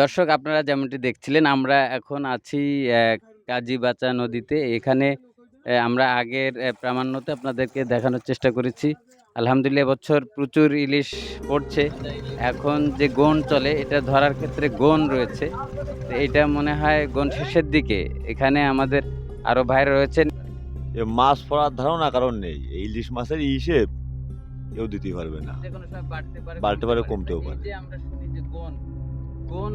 দর্শক আপনারা যেমনটি দেখছিলেন আমরা এখন আছি কাজীবাচা নদীতে। এখানে আমরা আগের প্রামাণ্যতে আপনাদেরকে দেখানোর চেষ্টা করেছি। আলহামদুলিল্লাহ এবছর প্রচুর ইলিশ পড়ছে। এখন যে গন চলে এটা ধরার ক্ষেত্রে গন রয়েছে। এটা মনে হয় গন শেষের দিকে। এখানে আমাদের আরও ভাইরা রয়েছেন। মাছ পড়ার ধারণা কারণ নেই। ইলিশ মাছের হিসেব কেউ দিতে পারবে না। বাড়তে পারে কমতেও পারে। আমরা শুনি গন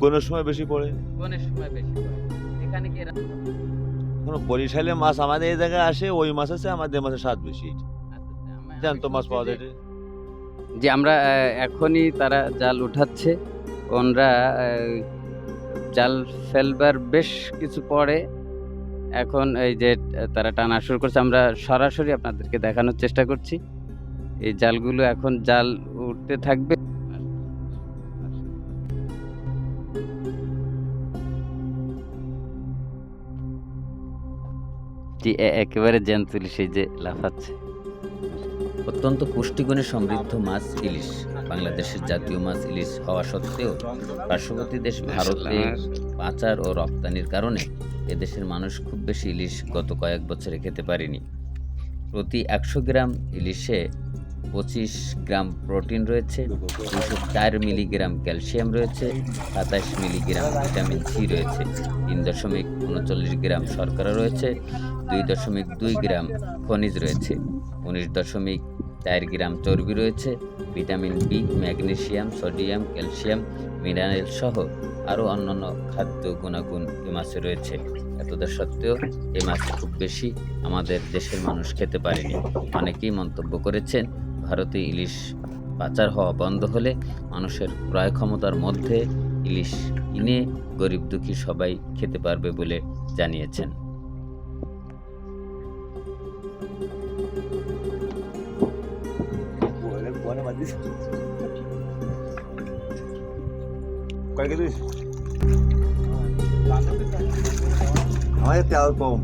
গনের সময় বেশি পড়ে। গনের সময় বেশি পড়ে। এখানে কি এখন বরিশালে মাছ আমাদের এই জায়গায় আসে ওই মাছ আছে আমাদের মাছের স্বাদ বেশি। জ্যান্ত মাছ পাওয়া যায়। যে আমরা এখনই তারা জাল উঠাচ্ছে। ওনরা জাল ফেলবার বেশ কিছু পরে এখন এই যে তারা টানা শুরু করছে। আমরা সরাসরি আপনাদেরকে দেখানোর চেষ্টা করছি। এই জালগুলো এখন জাল উঠতে থাকবে। এ- একেবারে জ্যান্তুলি সেই যে লাফাচ্ছে। অত্যন্ত পুষ্টিগুণে সমৃদ্ধ মাছ ইলিশ। বাংলাদেশের জাতীয় মাছ ইলিশ হওয়া সত্ত্বেও পার্শ্ববর্তী দেশ ভারতে পাচার ও রপ্তানির কারণে এদেশের মানুষ খুব বেশি ইলিশ গত কয়েক বছরে খেতে পারেনি। প্রতি একশো গ্রাম ইলিশে পঁচিশ গ্রাম প্রোটিন রয়েছে দুশো চার মিলিগ্রাম ক্যালসিয়াম রয়েছে, সাতাশ মিলিগ্রাম ভিটামিন সি রয়েছে, তিন দশমিক উনচল্লিশ গ্রাম শর্করা রয়েছে, দুই দশমিক দুই গ্রাম খনিজ রয়েছে, উনিশ দশমিক চার গ্রাম চর্বি রয়েছে, vitamin B magnesium sodium, calcium, mineral সহ আরও অন্যান্য খাদ্য গুণাগুণ এ মাছে রয়েছে। এতদের সত্ত্বেও এ মাছ খুব বেশি আমাদের দেশের মানুষ খেতে পারেনি। অনেকেই মন্তব্য করেছেন ভারতে ইলিশ পাচার হওয়া বন্ধ হলে মানুষের ক্রয় ক্ষমতার মধ্যে ইলিশ কিনে গরিব দুঃখী সবাই খেতে পারবে বলে জানিয়েছেন। আমাদের তেল কম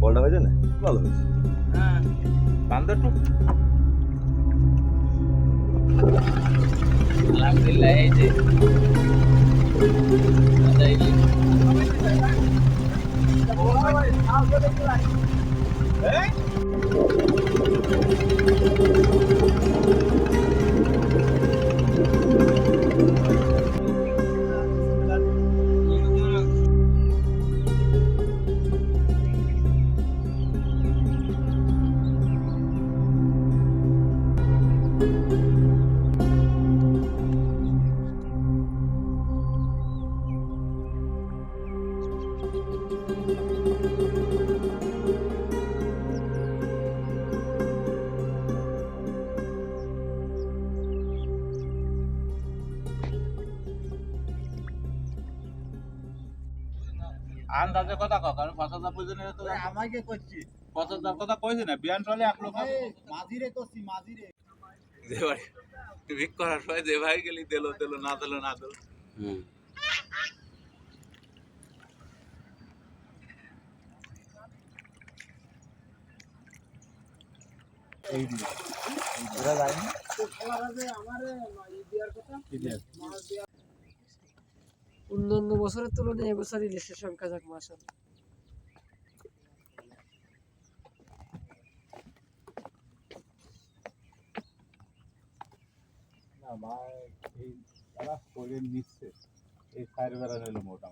বলটা হয়েছে না? ভালো হয়েছে। আলহামদুলিল্লাহ এই যে আন্দাজে কথা পাঁচ হাজার তো আমাকে করছি পাঁচ হাজার কথা কইছি না বিয়ান চলে এক লোক মাঝিরে করছি মাঝিরে। যে ভাই ভিক করার সময় যে ভাই গেলি দিল দিল না দিল না দিল। অন্যান্য বছরের তুলনায় এবছর ইলিশের সংখ্যা যাক মাসাল ভাই এই যারা করে নিচ্ছে এই ফায়ার এই মাছ